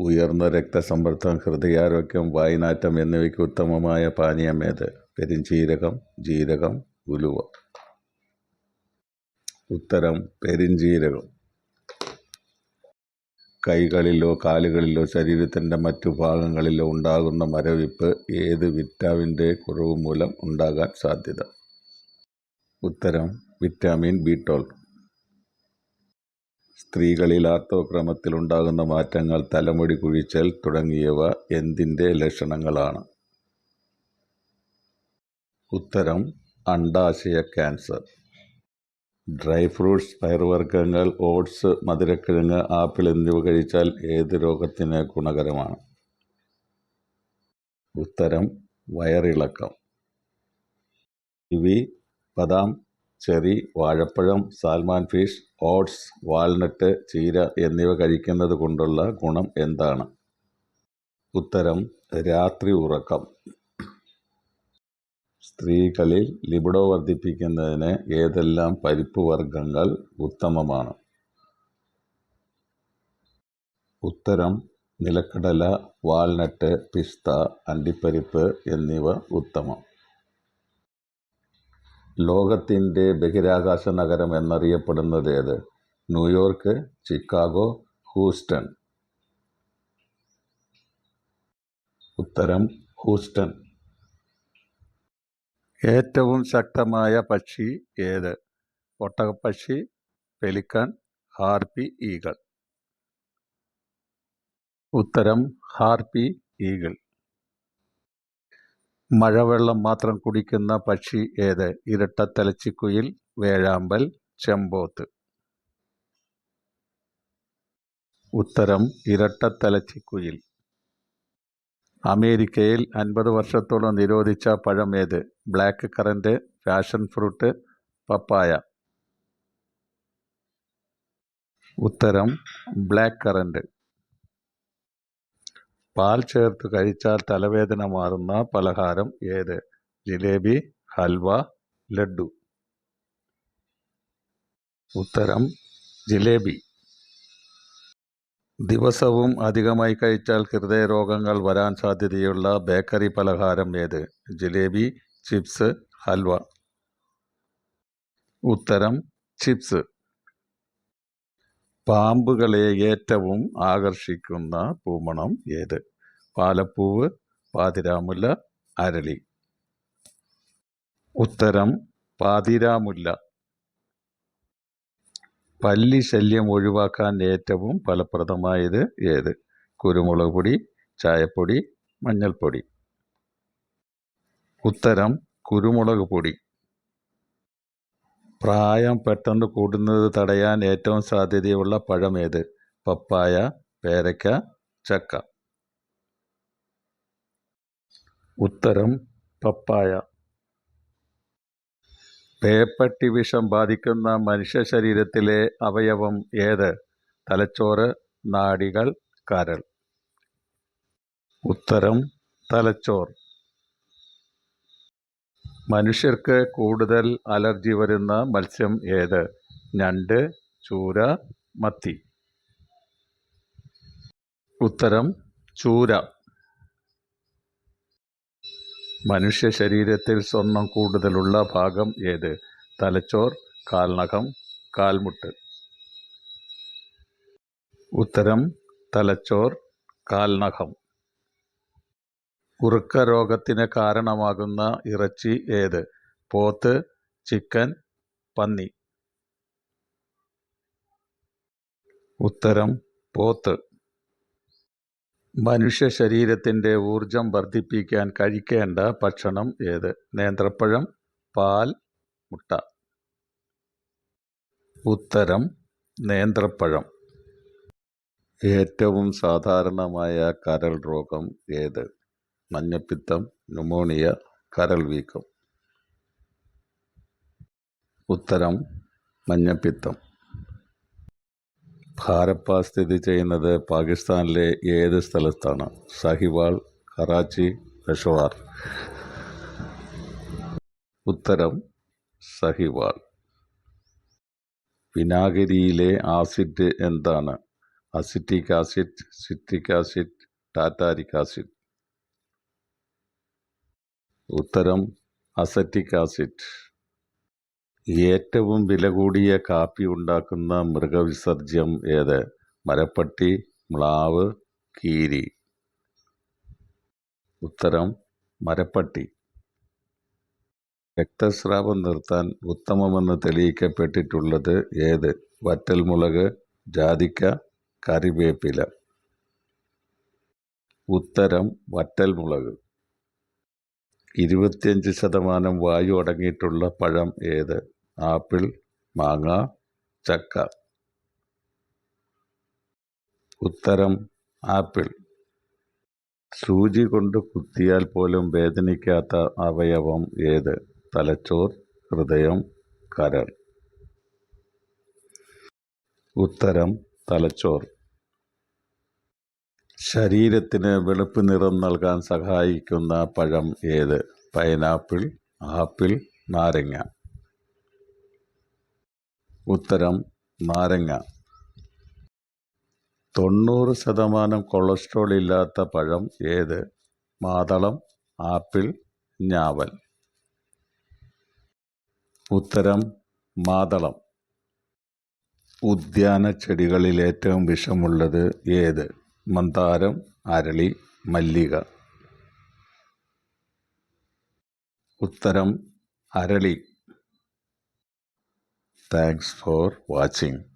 ഉയർന്ന രക്തസമ്മർദ്ദം ഹൃദയാരോഗ്യം വായ്നാറ്റം എന്നിവയ്ക്ക് ഉത്തമമായ പാനീയം ഏത്? ജീരകം ഉലുവ. ഉത്തരം പെരിഞ്ചീരകം. കൈകളിലോ കാലുകളിലോ ശരീരത്തിന്റെ മറ്റു ഭാഗങ്ങളിലോ ഉണ്ടാകുന്ന മരവിപ്പ് ഏത് വിറ്റാമിന്റെ കുറവ് മൂലം ഉണ്ടാകാൻ സാധ്യത? ഉത്തരം വിറ്റാമിൻ ബി ട്വൽവ്. സ്ത്രീകളിൽ ആർത്തവക്രമത്തിലുണ്ടാകുന്ന മാറ്റങ്ങൾ തലമുടി കുഴിച്ചൽ തുടങ്ങിയവ എന്തിന്റെ ലക്ഷണങ്ങളാണ്? ഉത്തരം അണ്ഡാശയ ക്യാൻസർ. ഡ്രൈ ഫ്രൂട്ട്സ് പയർവർഗങ്ങൾ ഓട്സ് മധുരക്കിഴങ്ങ് ആപ്പിൾ എന്നിവ കഴിച്ചാൽ ഏത് രോഗത്തിന് ഗുണകരമാണ്? ഉത്തരം വയറിളക്കം. ഇവി ബദാം ചെറി വാഴപ്പഴം സാൽമാൻ ഫിഷ് ഓട്സ് വാൾനട്ട് ചീര എന്നിവ കഴിക്കുന്നത് കൊണ്ടുള്ള ഗുണം എന്താണ്? ഉത്തരം രാത്രി ഉറക്കം. സ്ത്രീകളിൽ ലിബിഡോ വർദ്ധിപ്പിക്കുന്നതിന് ഏതെല്ലാം പരിപ്പ് വർഗങ്ങൾ ഉത്തമമാണ്? ഉത്തരം നിലക്കടല വാൾനട്ട് പിസ്ത അണ്ടിപ്പരിപ്പ് എന്നിവ ഉത്തമം. ലോകത്തിന്റെ ബഹിരാകാശ നഗരം എന്നറിയപ്പെടുന്നത് ഏത്? New York Chicago Houston. ഉത്തരം ഹൂസ്റ്റൺ. ഏറ്റവും ശക്തമായ പക്ഷി ഏത്? ഒട്ടകപ്പക്ഷി പെലിക്കൺ ഹാർപ്പി ഈഗൾ. ഉത്തരം ഹാർപ്പി ഈഗിൾ. മഴവെള്ളം മാത്രം കുടിക്കുന്ന പക്ഷി ഏത്? ഇരട്ടത്തലച്ചിക്കുയിൽ വേഴാമ്പൽ ചെമ്പോത്ത്. ഉത്തരം ഇരട്ടത്തലച്ചിക്കുയിൽ അമേരിക്കയിൽ അൻപത് വർഷത്തോളം നിരോധിച്ച പഴം ഏത്? ബ്ലാക്ക് കറന്റ് പാഷൻ ഫ്രൂട്ട് പപ്പായ. ഉത്തരം ബ്ലാക്ക് കറന്റ് പാൽ ചേർത്ത് കഴിച്ചാൽ തലവേദന മാറുന്ന പലഹാരം ഏത്? ജിലേബി ഹൽവ ലഡ്ഡു. ഉത്തരം ജിലേബി. ദിവസവും അധികമായി കഴിച്ചാൽ ഹൃദയരോഗങ്ങൾ വരാൻ സാധ്യതയുള്ള ബേക്കറി പലഹാരം ഏത്? ജിലേബി ചിപ്സ് ഹൽവ. ഉത്തരം ചിപ്സ്. പാമ്പുകളെ ഏറ്റവും ആകർഷിക്കുന്ന പൂമണം ഏത്? പാലപ്പൂവ് പാതിരാമുല്ല അരളി. ഉത്തരം പാതിരാമുല്ല. പല്ലി ശല്യം ഒഴിവാക്കാൻ ഏറ്റവും ഫലപ്രദമായത് ഏത്? കുരുമുളക് പൊടി ചായപ്പൊടി മഞ്ഞൾപ്പൊടി. ഉത്തരം കുരുമുളക് പൊടി. പ്രായം പെട്ടെന്ന് കൂടുന്നത് തടയാൻ ഏറ്റവും സാധ്യതയുള്ള പഴം ഏത്? പപ്പായ പേരക്ക ചക്ക. ഉത്തരം പപ്പായ. പേപ്പട്ടി വിഷം ബാധിക്കുന്ന മനുഷ്യ ശരീരത്തിലെ അവയവം ഏത്? തലച്ചോറ് നാടികൾ കരൾ. ഉത്തരം തലച്ചോർ മനുഷ്യർക്ക് കൂടുതൽ അലർജി വരുന്ന മത്സ്യം ഏത്? ഞണ്ട് ചൂര മത്തി. ഉത്തരം ചൂര. മനുഷ്യ ശരീരത്തിൽ സ്വർണം കൂടുതലുള്ള ഭാഗം ഏത്? തലച്ചോർ കാൽനഖം കാൽമുട്ട്. ഉത്തരം തലച്ചോർ കാൽനഖം. ഉറുക്ക രോഗത്തിന് കാരണമാകുന്ന ഇറച്ചി ഏത്? പോത്ത് ചിക്കൻ പന്നി. ഉത്തരം പോത്ത്. മനുഷ്യ ശരീരത്തിന്റെ ഊർജം വർദ്ധിപ്പിക്കാൻ കഴിക്കേണ്ട ഭക്ഷണം ഏത്? നേന്ത്രപ്പഴം പാൽ മുട്ട. ഉത്തരം നേന്ത്രപ്പഴം. ഏറ്റവും സാധാരണമായ കരൾ രോഗം ഏത്? മഞ്ഞപ്പിത്തം ന്യൂമോണിയ കരൾ വീക്കം. ഉത്തരം മഞ്ഞപ്പിത്തം. ഹാരപ്പ സ്ഥിതി ചെയ്യുന്നത് പാകിസ്ഥാനിലെ ഏത് സ്ഥലത്താണ്? സഹിവാൾ കറാച്ചി പെഷവാർ. ഉത്തരം സഹിവാൾ. വിനാഗിരിയിലെ ആസിഡ് എന്താണ്? Acetic acid citric acid tartaric acid. ഉത്തരം അസറ്റിക് ആസിഡ്. ഏറ്റവും വില കൂടിയ കാപ്പി ഉണ്ടാക്കുന്ന മൃഗവിസർജ്യം ഏത്? മരപ്പട്ടി മ്ലാവ് കീരി. ഉത്തരം മരപ്പട്ടി. രക്തസ്രാവം നിർത്താൻ ഉത്തമമെന്ന് തെളിയിക്കപ്പെട്ടിട്ടുള്ളത് ഏത്? വറ്റൽമുളക് ജാതിക്ക കറിവേപ്പില. ഉത്തരം വറ്റൽമുളക്. ഇരുപത്തിയഞ്ച് ശതമാനം വായു അടങ്ങിയിട്ടുള്ള പഴം ഏത്? ആപ്പിൾ മാങ്ങ ചക്ക. ഉത്തരം ആപ്പിൾ. സൂചി കൊണ്ട് കുത്തിയാൽ പോലും വേദനിക്കാത്ത അവയവം ഏത്? തലച്ചോർ ഹൃദയം കരൾ. ഉത്തരം തലച്ചോർ. ശരീരത്തിന് വെളുപ്പ് നിറം നൽകാൻ സഹായിക്കുന്ന പഴം ഏത്? പൈനാപ്പിൾ ആപ്പിൾ നാരങ്ങ. ഉത്തരം നാരങ്ങ. തൊണ്ണൂറ് ശതമാനം കൊളസ്ട്രോൾ ഇല്ലാത്ത പഴം ഏത്? മാതളം ആപ്പിൾ ഞാവൽ. ഉത്തരം മാതളം. ഉദ്യാന ചെടികളിൽ ഏറ്റവും വിഷമുള്ളത് ഏത്? മന്ദാരം അരളി മല്ലിക. ഉത്തരം അരളി. Thanks for watching